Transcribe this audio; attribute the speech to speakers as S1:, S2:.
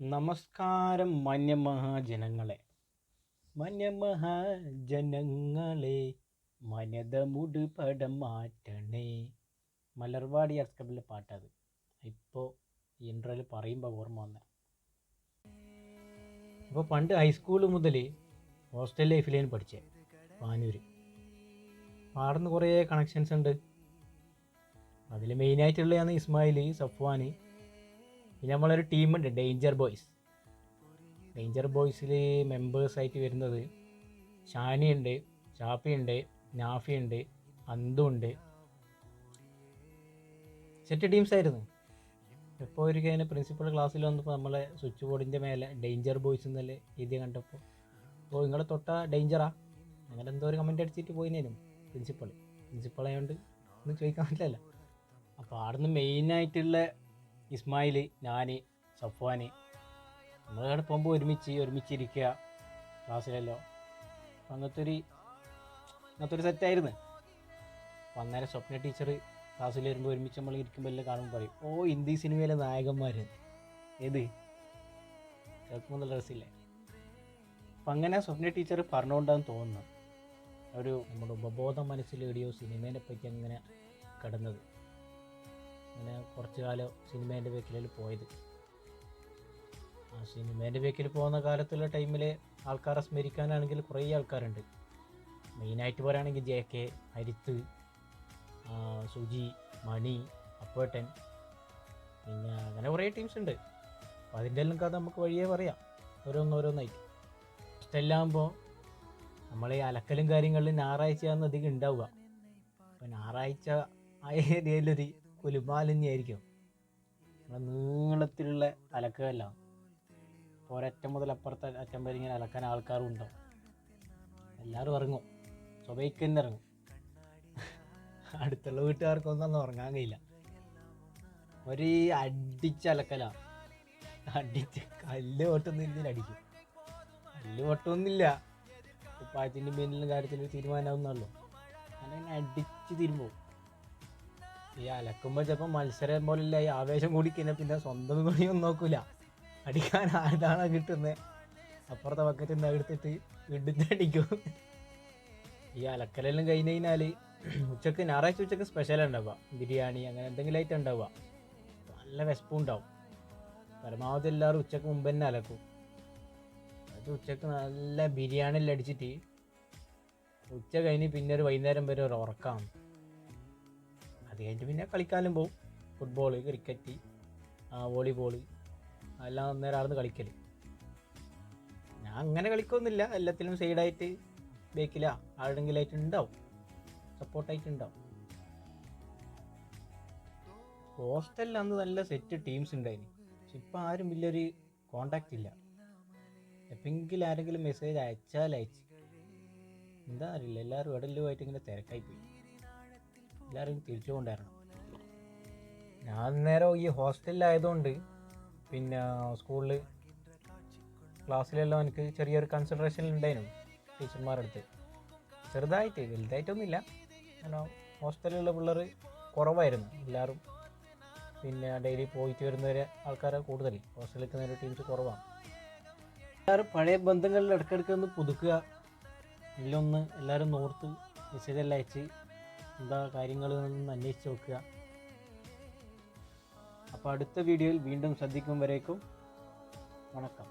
S1: നമസ്കാരം മാന്യമഹാജനങ്ങളെ. മാന്യമഹാജനങ്ങളെ മനത മുടുപടം മാറ്റണേ. മലർവാടി അർക്കബിലെ പാട്ടത്. ഇപ്പോൾ ഇൻട്രോയിൽ പറയുമ്പോൾ ഓർമ്മ വന്ന. അപ്പോൾ പണ്ട് ഹൈസ്കൂൾ മുതൽ ഹോസ്റ്റൽ ലൈഫിലേന് പഠിച്ചേ പാനൂര്. പാടുന്ന കുറേ കണക്ഷൻസ് ഉണ്ട് അതിൽ മെയിനായിട്ടുള്ളതാണ് ഇസ്മായിൽ സഫ്വാൻ പിന്നെ നമ്മളൊരു ടീമുണ്ട് ഡേഞ്ചർ ബോയ്സ് ഡേഞ്ചർ ബോയ്സിൽ മെമ്പേഴ്സായിട്ട് വരുന്നത് ഷാനിയുണ്ട് ഷാഫിയുണ്ട് നാഫിയുണ്ട് അന്തുണ്ട് സെറ്റ് ടീംസ് ആയിരുന്നു. ഇപ്പോൾ ഒരു കഴിഞ്ഞ പ്രിൻസിപ്പൽ ക്ലാസ്സിൽ വന്നപ്പോൾ നമ്മളെ സ്വിച്ച് ബോർഡിന്റെ മേലെ ഡേഞ്ചർ ബോയ്സ് എന്നല്ലേ എഴുതി കണ്ടപ്പോൾ ഓ നിങ്ങളെ തൊട്ട ഡേഞ്ചറാ അങ്ങനെ എന്തോ ഒരു കമന്റ് അടിച്ചിട്ട് പോയിനേനും പ്രിൻസിപ്പൾ ആയതുകൊണ്ട് ഒന്നും ചോദിക്കാൻ പറ്റില്ല അപ്പോൾ അവിടുന്ന് മെയിനായിട്ടുള്ള ഇസ്മായിൽ ഞാൻ സഫ്വാൻ നമ്മളവിടെ പോകുമ്പോൾ ഒരുമിച്ച് ഒരുമിച്ചിരിക്കുക ക്ലാസ്സിലല്ലോ. അപ്പം അങ്ങനത്തെ ഒരു അങ്ങനത്തെ ഒരു സെറ്റായിരുന്നു അന്നേരം സ്വപ്ന ടീച്ചർ ക്ലാസ്സിൽ വരുമ്പോൾ ഒരുമിച്ച് നമ്മൾ ഇരിക്കുമ്പോൾ എല്ലാം കാണുമ്പോൾ പറയും ഓ ഹിന്ദി സിനിമയിലെ നായകന്മാർ ഏത്? കേൾക്കുമെന്നുള്ള രസമില്ലേ? അപ്പം അങ്ങനെ സ്വപ്ന ടീച്ചർ പറഞ്ഞുകൊണ്ടാന്ന് തോന്നുന്നു. ഒരു നമ്മുടെ ഉപബോധ മനസ്സിലേടിയോ സിനിമേനെ പറ്റി അങ്ങനെ കിടന്നത്. അങ്ങനെ കുറച്ച് കാലം സിനിമേന്റെ ബേക്കിൽ പോയത്. ആ സിനിമേന്റെ ബേക്കിൽ പോകുന്ന കാലത്തുള്ള ടൈമിൽ ആൾക്കാരെ സ്മരിക്കാനാണെങ്കിൽ കുറേ ആൾക്കാരുണ്ട്. മെയിനായിട്ട് പറയുകയാണെങ്കിൽ ജെ കെ ഹരിത്ത് സുജി മണി അപ്പേട്ടൻ പിന്നെ അങ്ങനെ കുറേ ടീംസ് ഉണ്ട്. അപ്പോൾ അതിന്റെ എല്ലാം കഥ നമുക്ക് വഴിയേ പറയാം. ഓരോന്നോരോന്നായിട്ട്. ഇഷ്ടമെല്ലാകുമ്പോൾ നമ്മൾ ഈ അലക്കലും കാര്യങ്ങളിലും ഞായറാഴ്ചയാണ് അധികം ഉണ്ടാവുക. അപ്പോൾ ഞായറാഴ്ച ആ ഏരിയയിലൊരു കുലുമാലിന്യായിരിക്കും നമ്മളെ നീളത്തിലുള്ള അലക്കുകല്ല ഒരറ്റം മുതൽ അപ്പുറത്തെ അറ്റം വരെ ഇങ്ങനെ അലക്കാൻ ആൾക്കാരും ഉണ്ടാവും എല്ലാവരും ഇറങ്ങും. സ്വബൈക്ക് തന്നെ ഇറങ്ങും. അടുത്തുള്ള വീട്ടുകാർക്കൊന്നും ഉറങ്ങാൻ കഴിയില്ല. ഒരു അടിച്ച അലക്കല. അടിച്ച് കല്ല് പൊട്ടുന്നില്ല അടിക്കും. കല്ല് പൊട്ടൊന്നുമില്ല ഉപ്പായത്തിന്റെ പിന്നിലും കാര്യത്തിൽ തീരുമാനമാവുന്നുള്ളൂ അങ്ങനെ അടിച്ച് തിരുമ്പോ. ഈ അലക്കുമ്പോൾ ചിലപ്പോൾ മത്സരം പോലില്ല ഈ ആവേശം കൂടി കഴിഞ്ഞാൽ പിന്നെ സ്വന്തം തുണിയൊന്നും നോക്കൂല. അടിക്കാൻ ആരാണ് കിട്ടുന്നത് അപ്പുറത്തെ ബക്കറ്റ് നിന്ന് എടുത്തിട്ട് ഇടുന്നടിക്കും ഈ അലക്കലെല്ലാം കഴിഞ്ഞ് കഴിഞ്ഞാൽ ഉച്ചയ്ക്ക് ഞായറാഴ്ച ഉച്ചയ്ക്ക് സ്പെഷ്യൽ ഉണ്ടാവുക. ബിരിയാണി അങ്ങനെ എന്തെങ്കിലും ആയിട്ട് ഉണ്ടാവുക. നല്ല വിശപ്പും ഉണ്ടാവും. പരമാവധി എല്ലാവരും ഉച്ചയ്ക്ക് മുമ്പ് തന്നെ അലക്കും. അത് ഉച്ചയ്ക്ക് നല്ല ബിരിയാണി എല്ലാം അടിച്ചിട്ട് ഉച്ച കഴിഞ്ഞ് പിന്നെ ഒരു വൈകുന്നേരം വരെ ഒരു ഉറക്കമാണ് അത് കഴിഞ്ഞിട്ട് പിന്നെ കളിക്കാനും പോകും ഫുട്ബോൾ ക്രിക്കറ്റ് വോളിബോൾ എല്ലാം അന്നേരം ആർന്ന് കളിക്കൽ ഞാൻ അങ്ങനെ കളിക്കൊന്നുമില്ല. എല്ലാത്തിലും സൈഡായിട്ട് ബേക്കിലാ ആരുടെങ്കിലായിട്ട് ഉണ്ടാവും. സപ്പോർട്ടായിട്ട് ഉണ്ടാവും. ഹോസ്റ്റലിൽ അന്ന് നല്ല സെറ്റ് ടീംസ് ഉണ്ടായിന്. പക്ഷെ ഇപ്പം ആരും വലിയൊരു കോണ്ടാക്റ്റ് ഇല്ല. എപ്പെങ്കിലും ആരെങ്കിലും മെസ്സേജ് അയച്ചാൽ അയച്ച്. എന്താ അറിയില്ല. എല്ലാവരും ഇടലുമായിട്ട് ഇങ്ങനെ തിരക്കായി പോയി. എല്ലാവരും തിരിച്ചു കൊണ്ടുവരണം. ഞാൻ നേരം ഈ ഹോസ്റ്റലിലായതുകൊണ്ട് പിന്നെ സ്കൂളിൽ ക്ലാസ്സിലെല്ലാം എനിക്ക് ചെറിയൊരു കൺസിഡറേഷൻ ഉണ്ടായിരുന്നു ടീച്ചർമാരുടെ അടുത്ത്. ചെറുതായിട്ട് വലുതായിട്ടൊന്നുമില്ല. കാരണം ഹോസ്റ്റലിലുള്ള പിള്ളേർ കുറവായിരുന്നു എല്ലാവരും. പിന്നെ ഡെയിലി പോയിട്ട് വരുന്നവരെ ആൾക്കാരെ കൂടുതൽ. ഹോസ്റ്റലിൽ നിൽക്കുന്നവരെ ടീംസ് കുറവാണ്. എല്ലാവരും പഴയ ബന്ധങ്ങളിൽ ഇടയ്ക്കിടയ്ക്ക് ഒന്ന് പുതുക്കുക. ഇല്ലൊന്ന് എല്ലാവരും നോർത്ത് മെസ്സേജ് എല്ലാം അയച്ച് എന്താ കാര്യങ്ങൾ എന്നൊന്ന് അന്വേഷിച്ച് നോക്കുക. അപ്പോൾ അടുത്ത വീഡിയോയിൽ വീണ്ടും ശ്രദ്ധിക്കും വരേക്കും. വണക്കം.